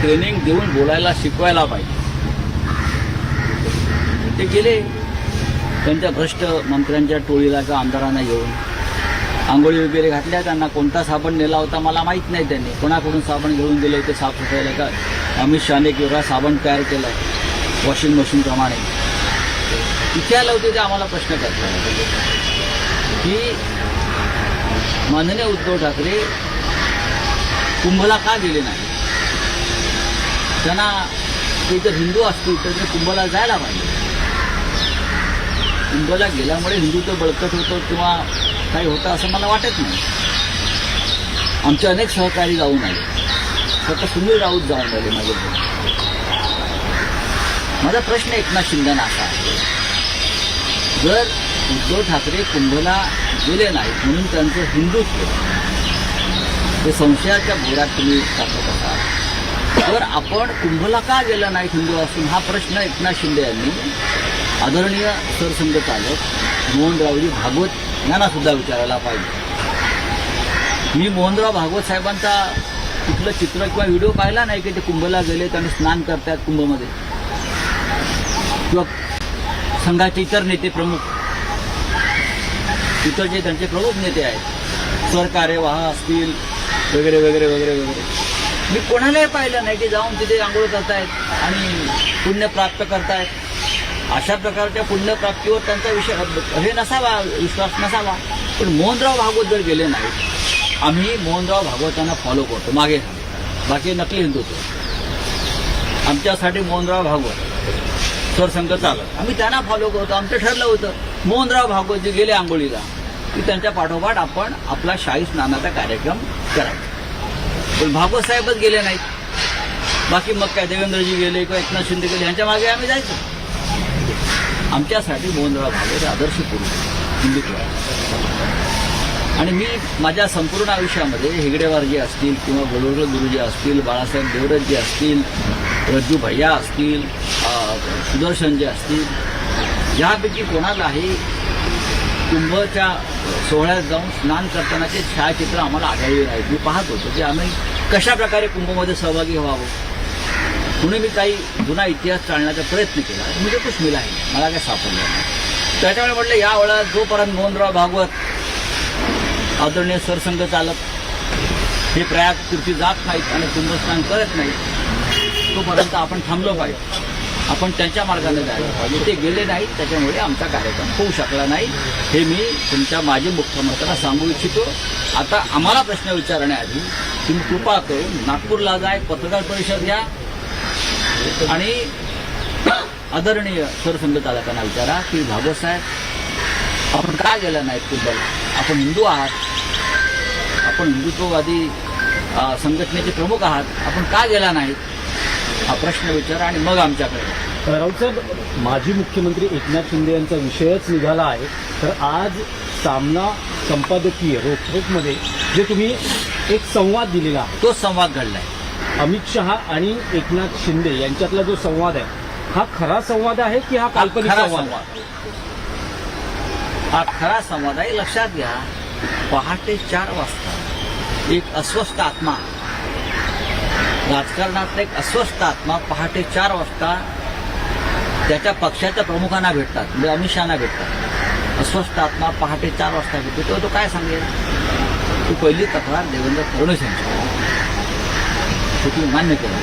Training देऊन बोलायला शिकवायला पाहिजे. ते गेले त्यांच्या भ्रष्ट मंत्र्यांच्या टोळीला किंवा आमदारांना घेऊन. आंघोळी वगैरे घातल्या. त्यांना कोणता साबण नेला होता मला माहीत नाही त्यांनी. कोणाकडून साबण घेऊन दिले ते साफसफाईला का अमित शहाने किंवा वेगळा साबण तयार केला वॉशिंग मशीनप्रमाणे विचारलं आलं होते ते आम्हाला प्रश्न करतात. की माननीय उद्धव ठाकरे कुंभला का गेले नाही? त्यांना ते जर हिंदू असतील तर ते कुंभला जायला पाहिजे. कुंभला गेल्यामुळे हिंदुत्व बळकट होतं किंवा काही होतं असं मला वाटत नाही. आमचे अनेक सहकारी जाऊन आले. स्वतः सुनील राऊत जाऊन आले माझे माझा प्रश्न एकनाथ शिंदेना असा आहे. जर उद्धव ठाकरे कुंभला गेले नाहीत म्हणून त्यांचं हिंदुत्व हे संशयाच्या भोरात तुम्ही टाकत असाल. तर आपण कुंभला का गेलं नाही हिंदू असून हा प्रश्न एकनाथ शिंदे यांनी आदरणीय सरसंघचालक मोहनरावजी भागवत यांना सुद्धा विचारायला पाहिजे. मी मोहनराव भागवत साहेबांचा कुठलं चित्र किंवा व्हिडिओ पाहिला नाही की ते कुंभला गेले आणि स्नान करतात कुंभमध्ये? किंवा संघाचे इतर नेते प्रमुख इतर जे त्यांचे प्रमुख नेते आहेत सरकार्यवाह असतील वगैरे वगैरे वगैरे वगैरे. मी कोणालाही पाहिलं नाही की जाऊन तिथे आंघोळ करतायत आणि पुण्य प्राप्त करतायत. अशा प्रकारच्या पुण्यप्राप्तीवर त्यांचा विषय हे नसावा विश्वास नसावा. पण मोहनराव भागवत जर गेले नाहीत आम्ही मोहनराव भागवतांना फॉलो करतो मागे बाकी नकली हिंदुत्व आमच्यासाठी मोहनराव भागवत. सरसंघ चालत. आम्ही त्यांना फॉलो करतो. आमचं ठरलं होतं मोहनराव भागवत जे गेले आंघोळीला की त्यांच्या पाठोपाठ आपण आपला शाही स्नानाचा कार्यक्रम करायचा. पण भागवत साहेबच गेले नाहीत. बाकी मग काय देवेंद्रजी गेले किंवा एकनाथ शिंदे गेले यांच्या मागे आम्ही जायचो. आमच्यासाठी मोहनराव भागवत आदर्श पुरुष हिंदुत्व आणि मी माझ्या संपूर्ण आयुष्यामध्ये हेगडेवारजी असतील किंवा बडोर गुरुजी असतील बाळासाहेब देवरजी असतील रज्जू भैया असतील सुदर्शनजी असतील यापैकी कोणालाही कुंभच्या सोहळ्यात जाऊन स्नान करतानाचे छायाचित्र आम्हाला आढळले नाहीत. मी पाहत होतो की आम्ही कशा प्रकारे कुंभमध्ये सहभागी व्हावं? म्हणून मी काही जुना इतिहास टाळण्याचा प्रयत्न केला. म्हणजे कुछ मिला आहे. मला काय सापडलं नाही. त्याच्यामुळे म्हटलं या वेळा जोपर्यंत मोहनराव भागवत आदरणीय सरसंघ चालक हे प्रयाग कृती जात नाहीत आणि कुंभस्नान करत नाहीत तोपर्यंत आपण थांबलो पाहिजे. आपण त्यांच्या मार्गाने जायला पाहिजे. ते गेले नाहीत त्याच्यामुळे आमचा कार्यक्रम होऊ शकला नाही. हे मी तुमच्या माजी मुख्यमंत्र्यांना सांगू इच्छितो. आता आम्हाला प्रश्न विचारण्याआधी तुम्ही कृपा करून नागपूरला जाय पत्रकार परिषद घ्या. आणि आदरणीय सरसंघचालकांना विचारा की भागवत साहेब आपण का गेला नाहीत कुंभला आपण हिंदू आहात. आपण हिंदुत्ववादी संघटनेचे प्रमुख आहात. आपण का गेला नाहीत? हा प्रश्न विचारा आणि मग आमच्याकडे राऊत साहेब माजी मुख्यमंत्री एकनाथ शिंदे यांचा विषयच निघाला आहे. तर आज सामना संपादकीय रोखोकमध्ये जे तुम्ही एक संवाद दिलेला आहे. तोच संवाद घडलाय. अमित शहा आणि एकनाथ शिंदे यांच्यातला जो संवाद आहे हा खरा संवाद आहे की हा काल्पनिक खरा संवाद? संवाद. हा खरा संवाद आहे. लक्षात घ्या पहाटे चार वाजता एक अस्वस्थ आत्मा राजकारणातला एक अस्वस्थ आत्मा पहाटे चार वाजता त्याच्या पक्षाच्या प्रमुखांना भेटतात म्हणजे अमित शहाना भेटतात. अस्वस्थ आत्मा पहाटे चार वाजता भेटतो. तेव्हा तो काय सांगेल? ती पहिली तक्रार देवेंद्र फडणवीस यांची तुम्ही मान्य केलं.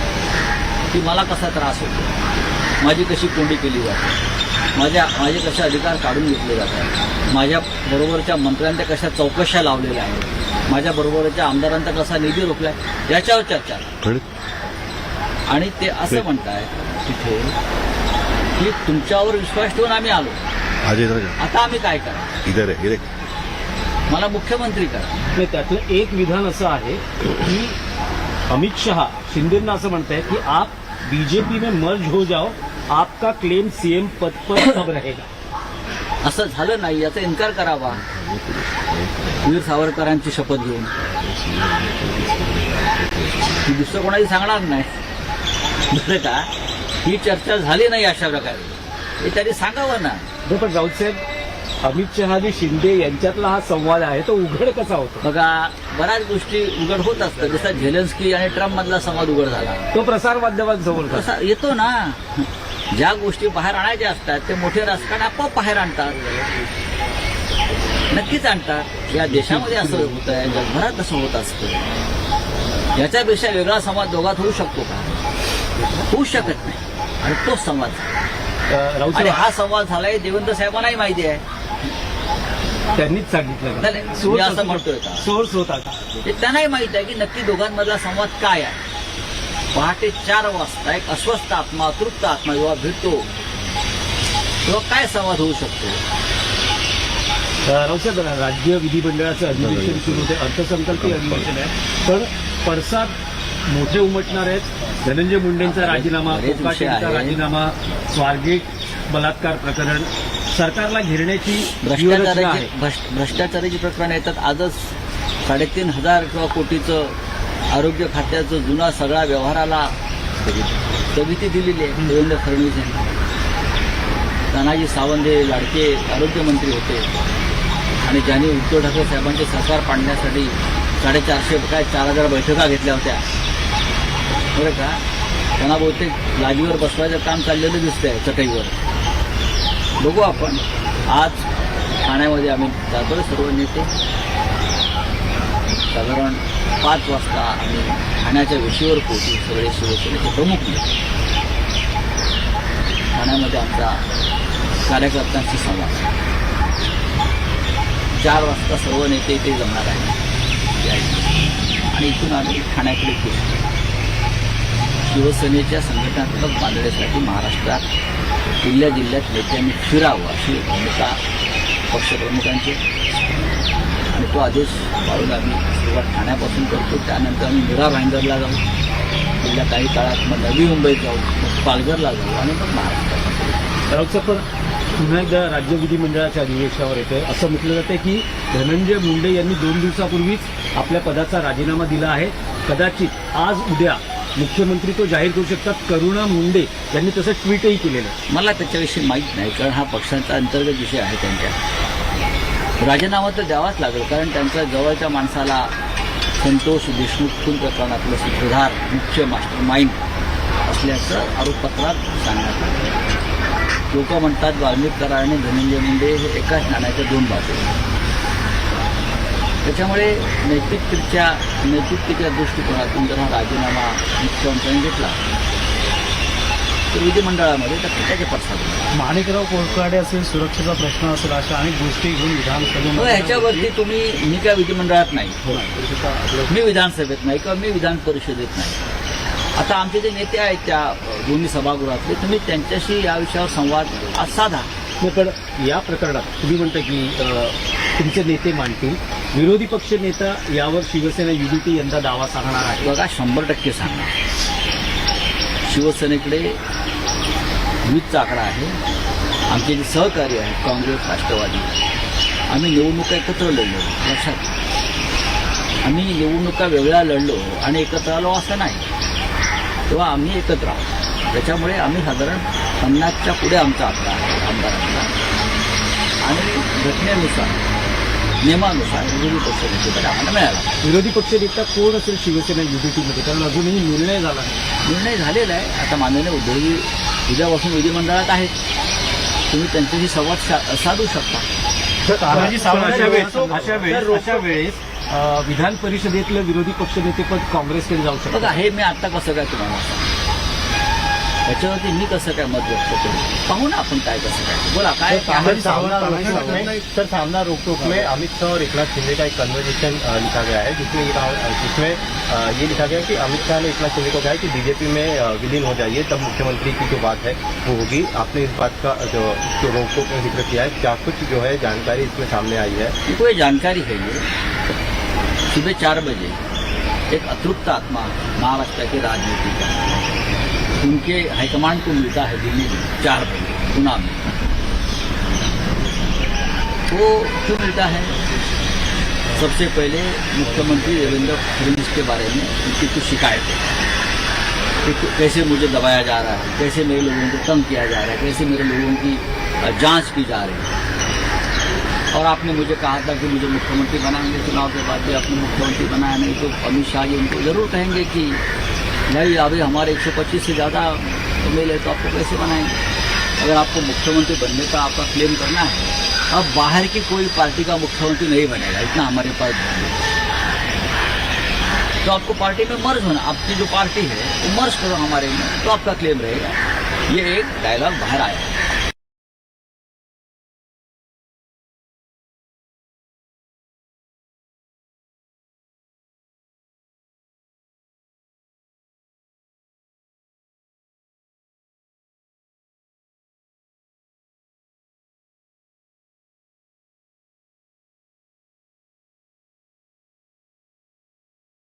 की मला कसा त्रास होतो? माझी कशी कोंडी केली जाते? माझ्या माझे कसे अधिकार काढून घेतले जातात? माझ्या बरोबरच्या मंत्र्यांच्या कशा चौकशा लावलेल्या आहेत? माझ्या बरोबरच्या आमदारांचा कसा निधी रोखलाय? याच्यावर चर्चा. आणि ते असं म्हणताय तिथे की तुमच्यावर विश्वास ठेवून आम्ही आलो. आता आम्ही काय करा इधर इधर. मला मुख्यमंत्री करा. नाही त्यातलं एक विधान असं आहे की अमित शहा शिंदेना असं म्हणताय की आप बीजेपी में मर्ज हो जाओ आपका क्लेम सीएम पद पर कब रहेगा. असं झालं नाही याचा इन्कार करावा. वीर सावरकरांची शपथ घेऊन. मी दुसरं कोणाही सांगणार नाही. बरं का? ही चर्चा झाली नाही अशा प्रकारे. हे त्यांनी सांगावं ना. पण राऊत साहेब अमित शहा आणि शिंदे यांच्यातला हा संवाद आहे तो उघड कसा होतो? बघा बऱ्याच गोष्टी उघड होत असतात. जसा झेलेन्स्की आणि ट्रम्प मधला संवाद उघड झाला. तो प्रसार माध्यमांसमोर येतो ना. ज्या गोष्टी बाहेर आणायच्या असतात ते मोठे राजकारण आपोआप बाहेर आणतात. नक्कीच आणतात. या देशामध्ये असं होत आहे जगभरात असं होत असतं. याच्यापेक्षा वेगळा संवाद दोघात होऊ शकतो का? होऊ शकत नाही. आणि तोच संवाद आणि हा संवाद झालाय देवेंद्र साहेबांनाही माहिती आहे. त्यांनीच सांगितलं. नाही, नाही, मी असं म्हणतोय का? सोर्स होता. ते त्यांनाही माहीत आहे की नक्की दोघांमधला संवाद काय आहे. पहाटे चार वाजता एक अस्वस्थ आत्मा तृप्त आत्मा जेव्हा भेटतो तेव्हा काय संवाद होऊ शकतो? राऊत साहेब राज्य विधिमंडळाचं अधिवेशन सुरू होते. अर्थसंकल्पीय अधिवेशन आहे. पण पडसाद मोठे उमटणार आहेत. धनंजय मुंडेंचा राजीनामा बरेच विषय कोकाटेंचा आहेत. राजीनामा स्वारगेट बलात्कार प्रकरण सरकारला घेरण्याची भ्रष्टाचाराची भ्रष्टाचाराची प्रकरण येतात आजच साडेतीन हजार किंवा कोटीचं आरोग्य खात्याचं जुना सगळा व्यवहाराला स्थगिती दिलेली आहे. देवेंद्र फडणवीस यांनी. तानाजी सावंत हे लाडके आरोग्यमंत्री होते. आणि ज्यांनी उद्धव ठाकरे साहेबांचे सरकार पाडण्यासाठी साडेचारशे काय चार हजार बैठका घेतल्या होत्या. बरं का? त्यांना बहुतेक लाजीवर बसवायचं काम चाललेलं दिसतंय चटईवर. बघू आपण. आज ठाण्यामध्ये आम्ही जातोय सर्व नेते. साधारण पाच वाजता आम्ही ठाण्याच्या वेशीवर पोहोचू सगळे शिवसेनेचे प्रमुख नेते. ठाण्यामध्ये आमचा कार्यकर्त्यांशी संवाद. चार वाजता सर्व नेते इथे जमणार आहे आणि इथून आम्ही ठाण्याकडे पोहोचतो. शिवसेनेच्या संघटनात्मक बांधण्यासाठी महाराष्ट्रात जिल्ह्या जिल्ह्यात नेत्यांनी फिरावं अशी भूमिका पक्षप्रमुखांची. आणि तो आदेश पाळून आम्ही सुरुवात ठाण्यापासून करतो. त्यानंतर आम्ही मीरा भाईंदरला जाऊ. गेल्या काही काळात मग नवी मुंबईत जाऊ मग पालघरला जाऊ आणि मग महाराष्ट्रात पण पुन्हा एकदा राज्य विधिमंडळाच्या अधिवेशनावर येतोय. असं म्हटलं जातं की धनंजय मुंडे यांनी दोन दिवसापूर्वीच आपल्या पदाचा राजीनामा दिला आहे. कदाचित आज उद्या मुख्यमंत्री तो जाहीर करू शकतात. करुणा मुंडे यांनी तसं ट्विटही केलेलं. आहे मला त्याच्याविषयी माहीत नाही कारण हा पक्षांचा अंतर्गत विषय आहे त्यांच्या. राजीनामा तर द्यावाच लागेल कारण त्यांच्या जवळच्या माणसाला संतोष देशमुख खून प्रकरणातलं सूत्रधार मुख्य मास्टर माइंड असल्याचं आरोपपत्रात सांगण्यात आलं. लोक म्हणतात वाल्मिक कराड आणि धनंजय मुंडे हे एकाच नाण्याच्या दोन बाजू आहेत. त्याच्यामुळे नैतिकतेच्या नैतिकतेच्या दृष्टिकोनातून जर हा राजीनामा मुख्यमंत्र्यांनी घेतला तर विधिमंडळामध्ये तर त्याचे पडसाद. माणिकराव कोळकाडे असेल सुरक्षेचा प्रश्न असेल अशा अनेक गोष्टी घेऊन विधानसभेमध्ये ह्याच्यावरती तुम्ही मी काय विधिमंडळात नाही. मी विधानसभेत नाही किंवा मी विधान परिषदेत नाही. आता आमचे जे नेते आहेत त्या दोन्ही सभागृहातले तुम्ही त्यांच्याशी या विषयावर संवाद साधा. नाही, पण या प्रकरणात तुम्ही म्हणता की तुमचे नेते मांडतील. विरोधी पक्ष नेता यावर शिवसेना युनिटी यंदा दावा सांगणार आहे. बघा शंभर टक्के सांगणार. शिवसेनेकडे वीजचा आकडा आहे. आमचे जे सहकारी आहेत काँग्रेस राष्ट्रवादी आम्ही निवडणुका एकत्र लढलो. लक्षात आम्ही निवडणुका वेगळ्या लढलो आणि एकत्र आलो असं नाही. तेव्हा आम्ही एकत्र आहोत. त्याच्यामुळे आम्ही साधारण पन्नासच्या पुढे आमचा आकडा आहे आमदारांचा. आणि घटनेनुसार नियमानुसार विरोधी पक्ष आम्हाला मिळाला. विरोधी पक्ष नेता कोण असेल शिवसेना युनिटीमध्ये कारण अजूनही निर्णय झाला नाही. निर्णय झालेला आहे. आता माननीय उद्धवजी उद्यापासून विधिमंडळात आहेत. तुम्ही त्यांच्याशी संवाद सा- साधू शकता. तानाजी पण सावंत अशा वेळेस यांचं- अशा वेळेस अशा वेळेस अं, विधान परिषदेतलं विरोधी पक्षनेतेपद काँग्रेसकडे जाऊ शकतं बघा हे मी आता कसं काय तुम्हाला सांगू? त्याच्यावरती मी कसं काय मत व्यक्त करू? पाहू ना आपण काय कसं काय. बोला काय सामना रोकटोक में सर सामना रोकटोक में अमित शाह और एकनाथ शिंदे का एक कन्वर्जेशन लिखा गया है जिसमें ये कहा जिसमें ये लिखा गया कि अमित शाह ने एकनाथ शिंदे को कहा है कि बीजेपी में विलीन हो जाइए तब मुख्यमंत्री की जो बात है वो होगी। आपने इस बात का जो, जो रोकटोक में ज़िक्र किया है। क्या कुछ जो है जानकारी इसमें सामने आई है? ये जानकारी है ये। सुबह चार बजे एक अतृप्त आत्मा महाराष्ट्र की राजनीति का। उनके हाईकमांड को मिलता है दिल्ली में चार बजे, पुणे में। वो क्यों मिलता है? सबसे पहले मुख्यमंत्री देवेंद्र फडणवीस के बारे में उनकी कुछ शिकायत। है कि, कैसे मुझे दबाया जा रहा है? कैसे मेरे लोगों को तंग किया जा रहा है? कैसे मेरे लोगों की जाँच की जा रही है? और आपने मुझे कहा था कि मुझे मुख्यमंत्री बनाएँगे, चुनाव के बाद भी आपने मुख्यमंत्री बनाया नहीं तो अमित शाह जी उनको ज़रूर कहेंगे कि भाई, अभी हमारे 125 से ज़्यादा एम तो आपको कैसे बनाएँगे अगर आपको मुख्यमंत्री बनने का आपका क्लेम करना है, अब बाहर की कोई पार्टी का मुख्यमंत्री नहीं बनेगा, इतना हमारे पास। तो आपको पार्टी में मर्ज होना, आपकी जो पार्टी है वो मर्ज करो हमारे में तो आपका क्लेम रहेगा। ये एक डायलॉग बाहर आया।